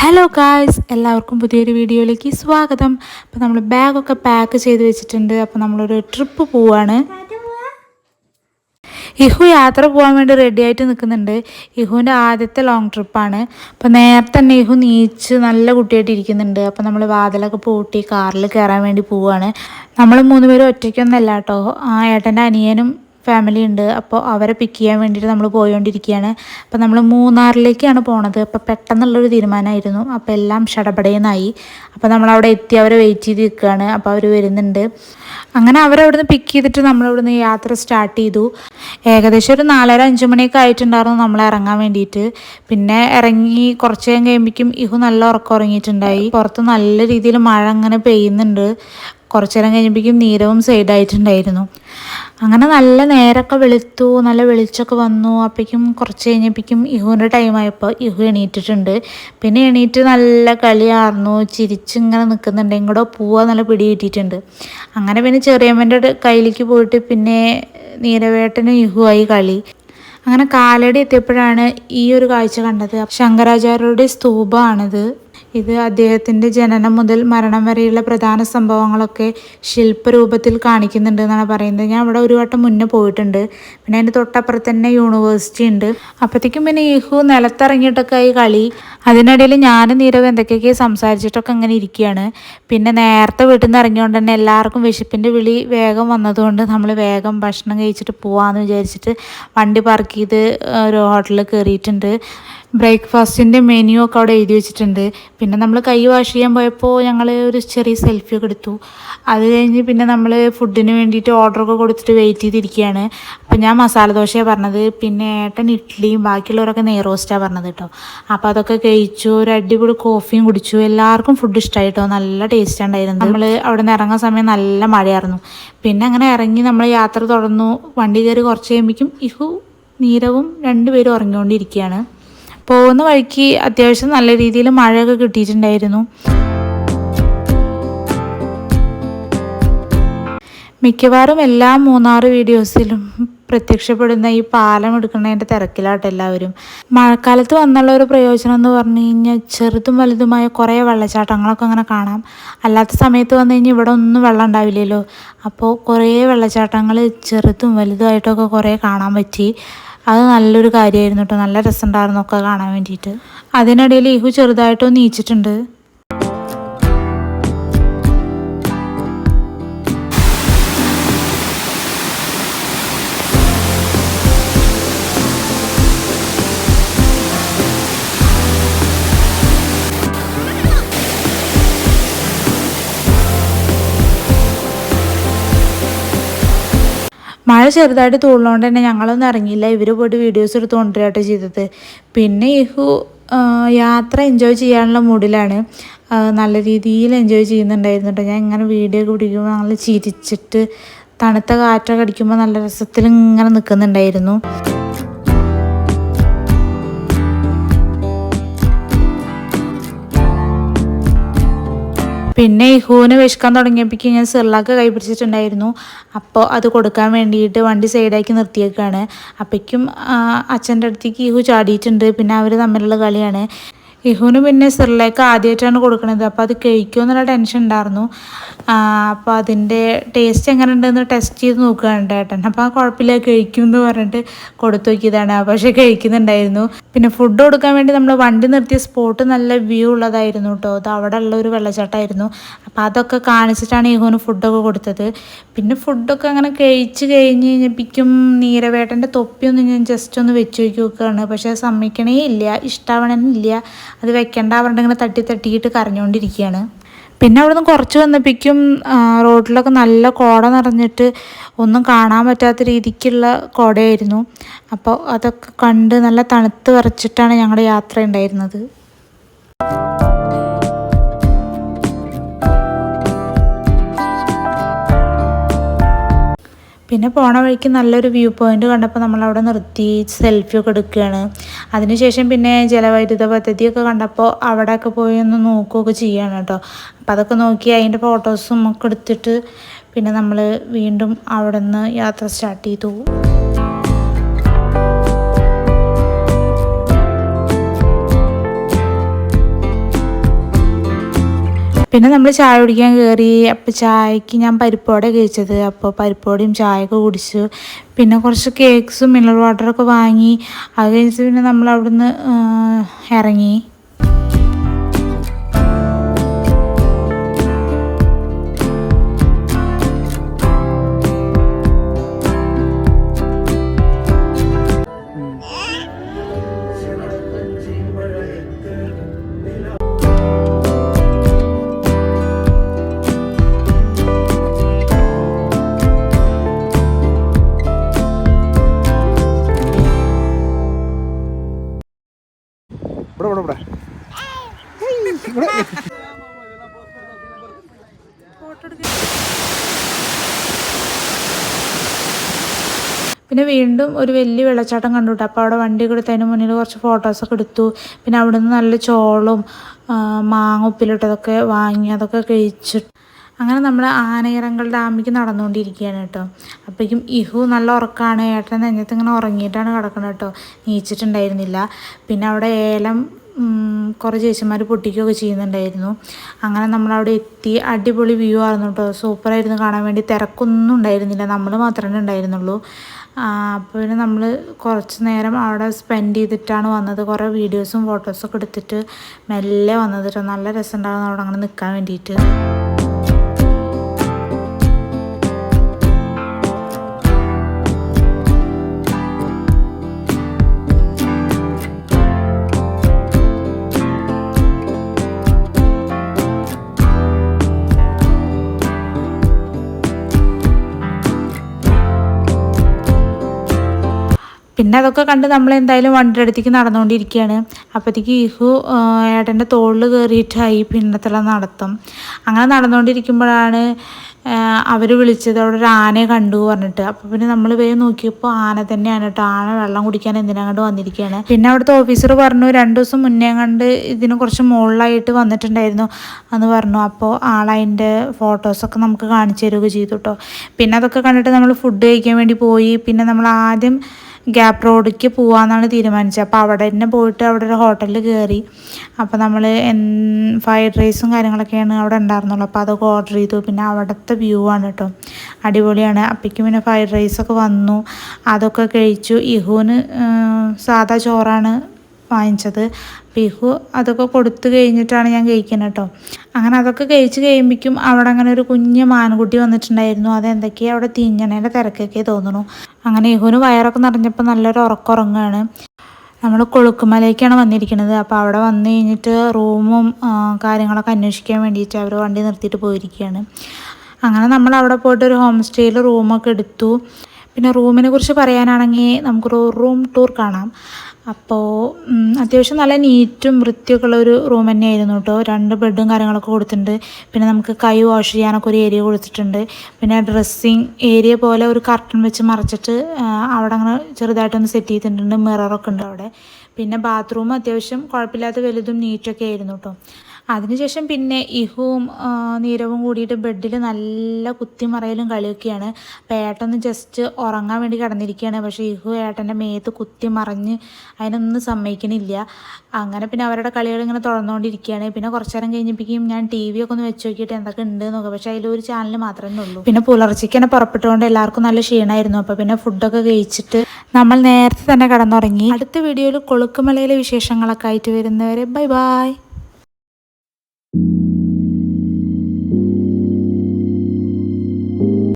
Hello guys എല്ലാവർക്കും പുതിയൊരു വീഡിയോയിലേക്ക് സ്വാഗതം. അപ്പോൾ നമ്മൾ ബാഗൊക്കെ പാക്ക് ചെയ്ത് വെച്ചിട്ടുണ്ട്. അപ്പോൾ നമ്മളൊരു ട്രിപ്പ് പോവാണ്. ഇഹു യാത്ര പോകാൻ വേണ്ടി റെഡി ആയിട്ട് നിൽക്കുന്നുണ്ട് ഇഹുവിന്റെ ആദ്യത്തെ ലോങ് ട്രിപ്പാണ് അപ്പോൾ നേരത്തെ തന്നെ ഇഹു നീച്ച് നല്ല കുട്ടിയായിട്ട് ഇരിക്കുന്നുണ്ട്. അപ്പോൾ നമ്മൾ വാതിലൊക്കെ പൂട്ടി കാറിൽ കയറാൻ വേണ്ടി പോവുകയാണ് നമ്മൾ മൂന്ന് പേരും ഒറ്റയ്ക്കൊന്നല്ല കേട്ടോ. ആ ഏട്ടന്റെ അനിയനും ഫാമിലി ഉണ്ട്. അപ്പോൾ അവരെ പിക്ക് ചെയ്യാൻ വേണ്ടിയിട്ട് നമ്മൾ പോയോണ്ടിരിക്കുകയാണ് അപ്പോൾ നമ്മൾ മൂന്നാറിലേക്കാണ് പോണത്. അപ്പോൾ പെട്ടെന്നുള്ളൊരു തീരുമാനമായിരുന്നു അപ്പോൾ എല്ലാം ഷടപടയെന്നായി. അപ്പോൾ നമ്മൾ അവിടെ എത്തി അവരെ വെയിറ്റ് ചെയ്ത് നിൽക്കുകയാണ് അപ്പോൾ അവർ വരുന്നുണ്ട്. അങ്ങനെ അവരവിടുന്ന് പിക്ക് ചെയ്തിട്ട് നമ്മളവിടുന്ന് യാത്ര സ്റ്റാർട്ട് ചെയ്തു. ഏകദേശം ഒരു നാലര അഞ്ച് മണിയൊക്കെ ആയിട്ടുണ്ടായിരുന്നു നമ്മൾ ഇറങ്ങാൻ വേണ്ടിയിട്ട്. പിന്നെ ഇറങ്ങി കുറച്ച് നേരം കഴിയുമ്പോഴേക്കും ഇഹു നല്ല ഉറക്കം ഉറങ്ങിയിട്ടുണ്ടായി. പുറത്ത് നല്ല രീതിയിൽ മഴ അങ്ങനെ പെയ്യുന്നുണ്ട്. കുറച്ചു നേരം കഴിഞ്ഞപ്പോഴേക്കും നീരവും സൈഡായിട്ടുണ്ടായിരുന്നു അങ്ങനെ നല്ല നേരമൊക്കെ വെളുത്തു നല്ല വെളിച്ചമൊക്കെ വന്നു. അപ്പോഴേക്കും കുറച്ച് കഴിഞ്ഞപ്പോഴേക്കും ഇഹുവിന്റെ ടൈമായപ്പോൾ ഇഹു എണീറ്റിട്ടുണ്ട്. പിന്നെ എണീറ്റ് നല്ല കളിയാർന്നു. ചിരിച്ചിങ്ങനെ നിൽക്കുന്നുണ്ട് എങ്ങോട്ടോ പൂവ നല്ല പിടി കിട്ടിയിട്ടുണ്ട്. അങ്ങനെ പിന്നെ ചെറിയമ്മന്റെ കയ്യിലേക്ക് പോയിട്ട് പിന്നെ നീരവേട്ടനും ഇഹുവായി കളി. അങ്ങനെ കാലടി എത്തിയപ്പോഴാണ് ഈ ഒരു കാഴ്ച കണ്ടത്. ശങ്കരാചാര്യരുടെ സ്തൂപമാണിത്. ഇത് അദ്ദേഹത്തിന്റെ ജനനം മുതൽ മരണം വരെയുള്ള പ്രധാന സംഭവങ്ങളൊക്കെ ശില്പരൂപത്തിൽ കാണിക്കുന്നുണ്ട് എന്നാണ് പറയുന്നത്. ഞാൻ അവിടെ ഒരു വട്ടം മുന്നേ പോയിട്ടുണ്ട്. പിന്നെ അതിന്റെ തൊട്ടപ്പുറത്ത് തന്നെ യൂണിവേഴ്സിറ്റി ഉണ്ട്. അപ്പോഴത്തേക്കും പിന്നെ ഈഹു നിലത്തിറങ്ങിയിട്ടൊക്കെ ആയി കളി അതിനിടയിൽ ഞാനും നീരവ് എന്തൊക്കെയൊക്കെ സംസാരിച്ചിട്ടൊക്കെ അങ്ങനെ ഇരിക്കുകയാണ്. പിന്നെ നേരത്തെ വീട്ടിൽ നിന്ന് ഇറങ്ങിയോണ്ട് തന്നെ എല്ലാവർക്കും വിശപ്പിന്റെ വിളി വേഗം വന്നതുകൊണ്ട് നമ്മൾ വേഗം ഭക്ഷണം കഴിച്ചിട്ട് പോവാമെന്ന് വിചാരിച്ചിട്ട് വണ്ടി പാർക്ക് ചെയ്ത് ഒരു ഹോട്ടലിൽ കയറിയിട്ടുണ്ട് ബ്രേക്ക്ഫാസ്റ്റിന്റെ മെനു ഒക്കെ അവിടെ എഴുതി വെച്ചിട്ടുണ്ട്. പിന്നെ നമ്മൾ കൈ വാഷ് ചെയ്യാൻ പോയപ്പോൾ ഞങ്ങൾ ഒരു ചെറിയ സെൽഫി ഒക്കെ എടുത്തു. അത് കഴിഞ്ഞ് പിന്നെ നമ്മൾ ഫുഡിന് വേണ്ടിയിട്ട് ഓർഡറൊക്കെ കൊടുത്തിട്ട് വെയിറ്റ് ചെയ്തിരിക്കുകയാണ്. അപ്പോൾ ഞാൻ മസാല ദോശയാണ് പറഞ്ഞത്. പിന്നെ ഏട്ടൻ ഇഡ്ഡലിയും ബാക്കിയുള്ളവരൊക്കെ നെയ് റോസ്റ്റാണ് പറഞ്ഞത് കേട്ടോ. അപ്പോൾ അതൊക്കെ കഴിച്ചു. ഒരു അടിപൊളി കോഫിയും കുടിച്ചു. എല്ലാവർക്കും ഫുഡ് ഇഷ്ടമായി കേട്ടോ നല്ല ടേസ്റ്റ് ഉണ്ടായിരുന്നു നമ്മൾ അവിടെ നിന്ന് ഇറങ്ങുന്ന സമയം നല്ല മഴയായിരുന്നു. പിന്നെ അങ്ങനെ ഇറങ്ങി നമ്മൾ യാത്ര തുടർന്നു. വണ്ടി കയറി കുറച്ച് കഴിയുമ്പോഴേക്കും ഇഹു നീരവും രണ്ടുപേരും ഉറങ്ങിക്കൊണ്ടിരിക്കുകയാണ്. പോകുന്ന വഴിക്ക് അത്യാവശ്യം നല്ല രീതിയിൽ മഴയൊക്കെ കിട്ടിയിട്ടുണ്ടായിരുന്നു. മിക്കവാറും എല്ലാ മൂന്നാറ് വീഡിയോസിലും പ്രത്യക്ഷപ്പെടുന്ന ഈ പാലം എടുക്കുന്നതിന്റെ തിരക്കിലാട്ട് എല്ലാവരും. മഴക്കാലത്ത് വന്നുള്ള ഒരു പ്രയോജനം എന്ന് പറഞ്ഞു കഴിഞ്ഞാൽ ചെറുതും വലുതുമായ കുറേ വെള്ളച്ചാട്ടങ്ങളൊക്കെ അങ്ങനെ കാണാം. അല്ലാത്ത സമയത്ത് വന്നു കഴിഞ്ഞാൽ ഇവിടെ ഒന്നും വെള്ളം ഉണ്ടാവില്ലല്ലോ. അപ്പോൾ കുറേ വെള്ളച്ചാട്ടങ്ങൾ ചെറുതും വലുതുമായിട്ടൊക്കെ കുറേ കാണാൻ പറ്റി. അത് നല്ലൊരു കാര്യമായിരുന്നു കേട്ടോ നല്ല രസമുണ്ടായിരുന്നു ഒക്കെ കാണാൻ വേണ്ടിയിട്ട് അതിനിടയിൽ ഇഹു ചെറുതായിട്ടൊന്ന് നീച്ചിട്ടുണ്ട്. മഴ ചെറുതായിട്ട് തൂളുകൊണ്ട് തന്നെ ഞങ്ങളൊന്നും ഇറങ്ങിയില്ല. ഇവർ പോയിട്ട് വീഡിയോസ് എടുത്ത് കൊണ്ടുവരാട്ടോ ചെയ്തത്. പിന്നെ ഇഹു യാത്ര എൻജോയ് ചെയ്യാനുള്ള മൂഡിലാണ്. നല്ല രീതിയിൽ എൻജോയ് ചെയ്യുന്നുണ്ടായിരുന്നു കേട്ടോ ഞാൻ ഇങ്ങനെ വീഡിയോ ഒക്കെ പിടിക്കുമ്പോൾ ഞങ്ങൾ ചിരിച്ചിട്ട് തണുത്ത കാറ്റൊക്കെ അടിക്കുമ്പോൾ നല്ല രസത്തിൽ ഇങ്ങനെ നിൽക്കുന്നുണ്ടായിരുന്നു പിന്നെ ഇഹുവിന് വിശക്കാൻ തുടങ്ങിയപ്പോൾ ഞാൻ സിർലാക്ക് കൈ പിടിച്ചിട്ടുണ്ടായിരുന്നു. അപ്പോൾ അത് കൊടുക്കാൻ വേണ്ടിയിട്ട് വണ്ടി സൈഡാക്കി നിർത്തിയേക്കാണ്. അപ്പോഴേക്കും അച്ഛന്റെ അടുത്തേക്ക് ഇഹു ചാടിയിട്ടുണ്ട്. പിന്നെ അവർ തമ്മിലുള്ള കളിയാണ്. ഇഹുവിന് പിന്നെ സിറിലേക്ക് ആദ്യമായിട്ടാണ് കൊടുക്കുന്നത് അപ്പോൾ അത് കഴിക്കുമോ എന്നുള്ള ടെൻഷൻ ഉണ്ടായിരുന്നു. അപ്പോൾ അതിന്റെ ടേസ്റ്റ് എങ്ങനെ ഉണ്ടെന്ന് ടെസ്റ്റ് ചെയ്ത് നോക്കുകയാണ് ഏട്ടൻ. അപ്പോൾ ആ കുഴപ്പമില്ല കഴിക്കും എന്ന് പറഞ്ഞിട്ട് കൊടുത്തു നോക്കിയതാണ്. പക്ഷേ കഴിക്കുന്നുണ്ടായിരുന്നു. പിന്നെ ഫുഡ് കൊടുക്കാൻ വേണ്ടി നമ്മൾ വണ്ടി നിർത്തിയ സ്പോട്ട് നല്ല വ്യൂ ഉള്ളതായിരുന്നു കേട്ടോ അത് അവിടെ ഉള്ള ഒരു വെള്ളച്ചാട്ടമായിരുന്നു. അപ്പോൾ അതൊക്കെ കാണിച്ചിട്ടാണ് ഇഹുവിന് ഫുഡൊക്കെ കൊടുത്തത്. പിന്നെ ഫുഡൊക്കെ അങ്ങനെ കഴിച്ച് കഴിഞ്ഞ് കഴിഞ്ഞപ്പിക്കും നീരവേട്ടന്റെ തൊപ്പിയൊന്ന് ഞാൻ ജസ്റ്റ് ഒന്ന് വെച്ച് നോക്കി നോക്കുകയാണ്. പക്ഷേ സമ്മതിക്കണേ ഇല്ല ഇഷ്ടാവണമെന്നില്ല അത് വെക്കേണ്ട പറഞ്ഞിട്ട് തട്ടി തട്ടിയിട്ട് കരഞ്ഞുകൊണ്ടിരിക്കുകയാണ് പിന്നെ അവിടുന്ന് കുറച്ച് വന്നപ്പോഴേക്കും റോഡിലൊക്കെ നല്ല കോട നിറഞ്ഞിട്ട് ഒന്നും കാണാൻ പറ്റാത്ത രീതിക്കുള്ള കോടയായിരുന്നു. അപ്പോൾ അതൊക്കെ കണ്ട് നല്ല തണുത്ത് വിറച്ചിട്ടാണ് ഞങ്ങളുടെ യാത്ര ഉണ്ടായിരുന്നത്. പിന്നെ പോണ വഴിക്ക് നല്ലൊരു വ്യൂ പോയിന്റ് കണ്ടപ്പോൾ നമ്മൾ അവിടെ നിർത്തി സെൽഫി ഒക്കെ എടുക്കുകയാണ് അതിനുശേഷം പിന്നെ ജലവൈദ്യുത പദ്ധതിയൊക്കെ കണ്ടപ്പോൾ അവിടെയൊക്കെ പോയി ഒന്ന് നോക്കുകയൊക്കെ ചെയ്യാണ് കേട്ടോ. അപ്പോൾ അതൊക്കെ നോക്കി അതിന്റെ ഫോട്ടോസും ഒക്കെ എടുത്തിട്ട് പിന്നെ നമ്മൾ വീണ്ടും അവിടെ നിന്ന് യാത്ര സ്റ്റാർട്ട് ചെയ്തു. പിന്നെ നമ്മൾ ചായ കുടിക്കാൻ കയറി അപ്പോൾ ചായക്ക് ഞാൻ പരിപ്പോടെ കഴിച്ചത്. അപ്പോൾ പരിപ്പോടെയും ചായയൊക്കെ കുടിച്ചു. പിന്നെ കുറച്ച് കേക്ക്സും മിനറൽ വാട്ടറൊക്കെ വാങ്ങി. അത് കഴിഞ്ഞിട്ട് പിന്നെ നമ്മൾ അവിടുന്ന് ഇറങ്ങി. പിന്നെ വീണ്ടും ഒരു വലിയ വെള്ളച്ചാട്ടം കണ്ടു കേട്ടോ അപ്പോൾ അവിടെ വണ്ടി കൊടുത്തതിന് മുന്നിൽ കുറച്ച് ഫോട്ടോസൊക്കെ എടുത്തു. പിന്നെ അവിടെ നിന്ന് നല്ല ചോളും മാങ്ങ ഉപ്പിലിട്ടതൊക്കെ വാങ്ങി അതൊക്കെ കഴിച്ചു. അങ്ങനെ നമ്മൾ ആനയിറങ്കൽ ഡാമിലേക്ക് നടന്നുകൊണ്ടിരിക്കുകയാണ് കേട്ടോ. അപ്പോഴേക്കും ഇഹു നല്ല ഉറക്കമാണ് ഏട്ടൻ നെഞ്ഞത്ത് ഇങ്ങനെ ഉറങ്ങിയിട്ടാണ് കിടക്കുന്നത് കേട്ടോ. നീച്ചിട്ടുണ്ടായിരുന്നില്ല. പിന്നെ അവിടെ ഏലം കുറേ ചേച്ചിമാർ പൊട്ടിക്കുകയൊക്കെ ചെയ്യുന്നുണ്ടായിരുന്നു. അങ്ങനെ നമ്മളവിടെ എത്തി. അടിപൊളി വ്യൂ ആയിരുന്നു കേട്ടോ. സൂപ്പറായിരുന്നു. കാണാൻ വേണ്ടി തിരക്കൊന്നും ഉണ്ടായിരുന്നില്ല. നമ്മൾ മാത്രമേ ഉണ്ടായിരുന്നുള്ളൂ. പിന്നെ നമ്മൾ കുറച്ച് നേരം അവിടെ സ്പെൻഡ് ചെയ്തിട്ടാണ് വന്നത്. കുറേ വീഡിയോസും ഫോട്ടോസും ഒക്കെ എടുത്തിട്ട് മെല്ലെ വന്നത് നല്ല രസമുണ്ടാകുന്ന അവിടെ അങ്ങനെ നിൽക്കാൻ വേണ്ടിയിട്ട്. പിന്നെ അതൊക്കെ കണ്ട് നമ്മൾ എന്തായാലും വണ്ടിയുടെ അടുത്തേക്ക് നടന്നുകൊണ്ടിരിക്കുകയാണ്. അപ്പോഴത്തേക്ക് ഇഹു ഏട്ടന്റെ തോളിൽ കയറിയിട്ടായി പിന്നത്തുള്ള നടത്തും. അങ്ങനെ നടന്നുകൊണ്ടിരിക്കുമ്പോഴാണ് അവർ വിളിച്ചത് അവിടെ ഒരു ആനയെ കണ്ടു പറഞ്ഞിട്ട്. അപ്പോൾ പിന്നെ നമ്മൾ വേഗം നോക്കിയപ്പോൾ ആന തന്നെയാണ് കേട്ടോ. ആന വെള്ളം കുടിക്കാൻ എന്തിനാ കണ്ട് വന്നിരിക്കുകയാണ്. പിന്നെ അവിടുത്തെ ഓഫീസർ പറഞ്ഞു രണ്ട് ദിവസം മുന്നേ കണ്ട് ഇതിന് കുറച്ച് മുകളിലായിട്ട് വന്നിട്ടുണ്ടായിരുന്നു എന്ന് പറഞ്ഞു. അപ്പോൾ ആളതിന്റെ ഫോട്ടോസൊക്കെ നമുക്ക് കാണിച്ചു തരികയൊക്കെ ചെയ്തു കേട്ടോ. പിന്നെ അതൊക്കെ കണ്ടിട്ട് നമ്മൾ ഫുഡ് കഴിക്കാൻ വേണ്ടി പോയി. പിന്നെ നമ്മൾ ആദ്യം ഗ്യാപ്പ് റോഡിലേക്ക് പോകാമെന്നാണ് തീരുമാനിച്ചത്. അപ്പോൾ അവിടെ തന്നെ പോയിട്ട് അവിടെ ഒരു ഹോട്ടലിൽ കയറി അപ്പോൾ നമ്മൾ ഫ്രൈഡ് റൈസും കാര്യങ്ങളൊക്കെയാണ് അവിടെ ഉണ്ടായിരുന്നുള്ളൂ. അപ്പോൾ അതൊക്കെ ഓർഡർ ചെയ്തു. പിന്നെ അവിടുത്തെ വ്യൂ ആണ് കേട്ടോ അടിപൊളിയാണ്. അപ്പോഴേക്കും പിന്നെ ഫ്രൈഡ് റൈസൊക്കെ വന്നു. അതൊക്കെ കഴിച്ചു. ഇഹുവിന് സാധാ ചോറാണ് വാങ്ങിച്ചത്. ബിഹു അതൊക്കെ കൊടുത്തു കഴിഞ്ഞിട്ടാണ് ഞാൻ കഴിക്കുന്നത് കേട്ടോ. അങ്ങനെ അതൊക്കെ കഴിച്ച് കഴിയുമ്പോഴേക്കും അവിടെ അങ്ങനെ ഒരു കുഞ്ഞ് മാൻകുട്ടി വന്നിട്ടുണ്ടായിരുന്നു. അതെന്തൊക്കെയാണ് അവിടെ തിന്നണേന്റെ തിരക്കൊക്കെ തോന്നുന്നു. അങ്ങനെ ഇഹുവിന് വയറൊക്കെ നിറഞ്ഞപ്പോൾ നല്ലൊരു ഉറക്കുറങ്ങാണ് നമ്മൾ കൊളുക്കുമലയ്ക്കാണ് വന്നിരിക്കുന്നത്. അപ്പോൾ അവിടെ വന്നു കഴിഞ്ഞിട്ട് റൂമും കാര്യങ്ങളൊക്കെ അന്വേഷിക്കാൻ വേണ്ടിയിട്ട് അവർ വണ്ടി നിർത്തിയിട്ട് പോയിരിക്കുകയാണ്. അങ്ങനെ നമ്മൾ അവിടെ പോയിട്ട് ഒരു ഹോം സ്റ്റേയിൽ റൂമൊക്കെ എടുത്തു. പിന്നെ റൂമിനെ കുറിച്ച് പറയാനാണെങ്കിൽ നമുക്കൊരു റൂം ടൂർ കാണാം. അപ്പോൾ അത്യാവശ്യം നല്ല നീറ്റും വൃത്തിയൊക്കെ ഉള്ള ഒരു റൂം തന്നെയായിരുന്നു കേട്ടോ. രണ്ട് ബെഡും കാര്യങ്ങളൊക്കെ കൊടുത്തിട്ടുണ്ട്. പിന്നെ നമുക്ക് കൈ വാഷ് ചെയ്യാനൊക്കെ ഒരു ഏരിയ കൊടുത്തിട്ടുണ്ട്. പിന്നെ ഡ്രസ്സിങ് ഏരിയ പോലെ ഒരു കർട്ടൺ വെച്ച് മറച്ചിട്ട് അവിടെ അങ്ങനെ ചെറുതായിട്ടൊന്ന് സെറ്റ് ചെയ്തിട്ടുണ്ട്. മിററൊക്കെ ഉണ്ട് അവിടെ. പിന്നെ ബാത്റൂം അത്യാവശ്യം കുഴപ്പമില്ലാത്ത വലുതും നീറ്റൊക്കെ ആയിരുന്നു കേട്ടോ. അതിനുശേഷം പിന്നെ ഇഹുവും നീരവും കൂടിയിട്ട് ബെഡിൽ നല്ല കുത്തിമറയലും കളിയൊക്കെയാണ്. അപ്പോൾ ഏട്ടൊന്ന് ജസ്റ്റ് ഉറങ്ങാൻ വേണ്ടി കിടന്നിരിക്കുകയാണ്. പക്ഷേ ഇഹു ഏട്ടന്റെ മേത്ത് കുത്തിമറിഞ്ഞ് അതിനൊന്നും സമ്മതിക്കണില്ല. അങ്ങനെ പിന്നെ അവരുടെ കളികൾ ഇങ്ങനെ തുറന്നുകൊണ്ടിരിക്കുകയാണ്. പിന്നെ കുറച്ച് നേരം കഴിഞ്ഞപ്പോഴേക്കും ഞാൻ ടി വി ഒക്കെ ഒന്ന് വെച്ച് നോക്കിയിട്ട് എന്തൊക്കെ ഉണ്ട് നോക്കുക പക്ഷേ അതിലൊരു ചാനൽ മാത്രമേ ഉള്ളൂ. പിന്നെ പുലർച്ചയ്ക്ക് തന്നെ പുറപ്പെട്ടുകൊണ്ട് എല്ലാവർക്കും നല്ല ക്ഷീണമായിരുന്നു. അപ്പോൾ പിന്നെ ഫുഡൊക്കെ കഴിച്ചിട്ട് നമ്മൾ നേരത്തെ തന്നെ കിടന്നുറങ്ങി. അടുത്ത വീഡിയോയിൽ കൊളുക്കുമലയിലെ വിശേഷങ്ങളൊക്കെ ആയിട്ട് വരുന്നവരെ ബൈ ബൈ